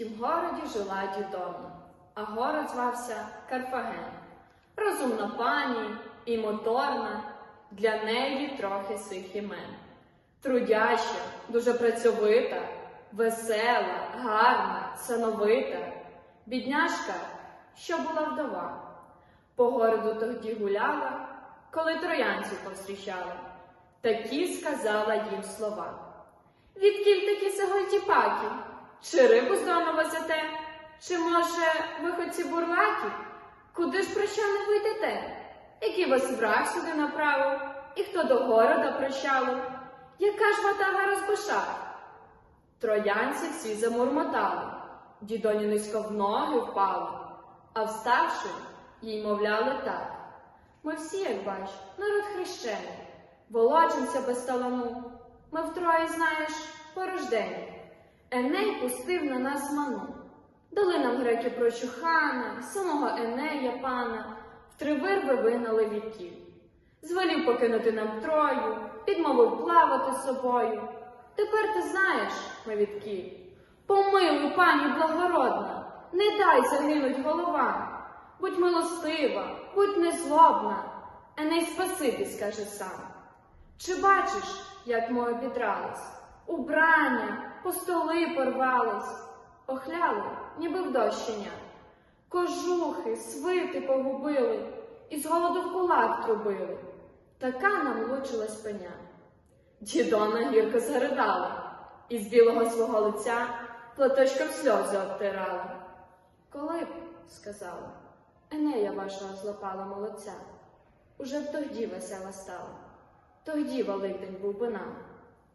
тім городі жила дідовна, а город звався Карфаген. Розумна пані і моторна, для неї трохи сих імен. Трудяща, дуже працьовита, весела, гарна, сановита, бідняшка, що була вдова. По городу тоді гуляла, коли троянців повстрічала. Такі сказала їм слова. Відкіль такі сагойті паки? Чи рибу з дому везете? Чи, може, ви хоч бурлаки? Куди ж прощани ви йдете? Який вас враг сюди направив? І хто до города прощалив? Яка ж ватага розбишак? Троянці всі замурмотали, дідоні низько в ноги впали, а вставши, їй мовляли так. Ми всі, як бач, народ хрещений, волочимося без талану. Ми втроє, знаєш, порождені. Еней пустив на нас ману. Дали нам греки прочухана, самого Енея пана, в три вирви вигнали віків. Звелів покинути нам трою, підмовив плавати собою. Тепер ти знаєш, відкіль. Помилуй, пані благородна, не дай загинуть головам. Будь милостива, будь незлобна, Еней спасибі скаже сам. Чи бачиш, як ми обідрались? Убрання, по столи порвались, охляли, ніби в дощення. Кожухи, свити погубили, і з голоду в кулак трубили. Така нам лучилась пеня. Дідона гірко заридала, і з білого свого лиця платочком сльози обтирала. Коли б, сказала, Енея вашого злопала молодця, уже б тоді весела стала, тоді Великдень був би нам.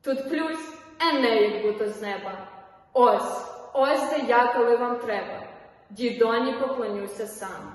Тут плюсь Енеїк буто з неба. Ось, ось де я, коли вам треба. Дідоні поклонюся сам.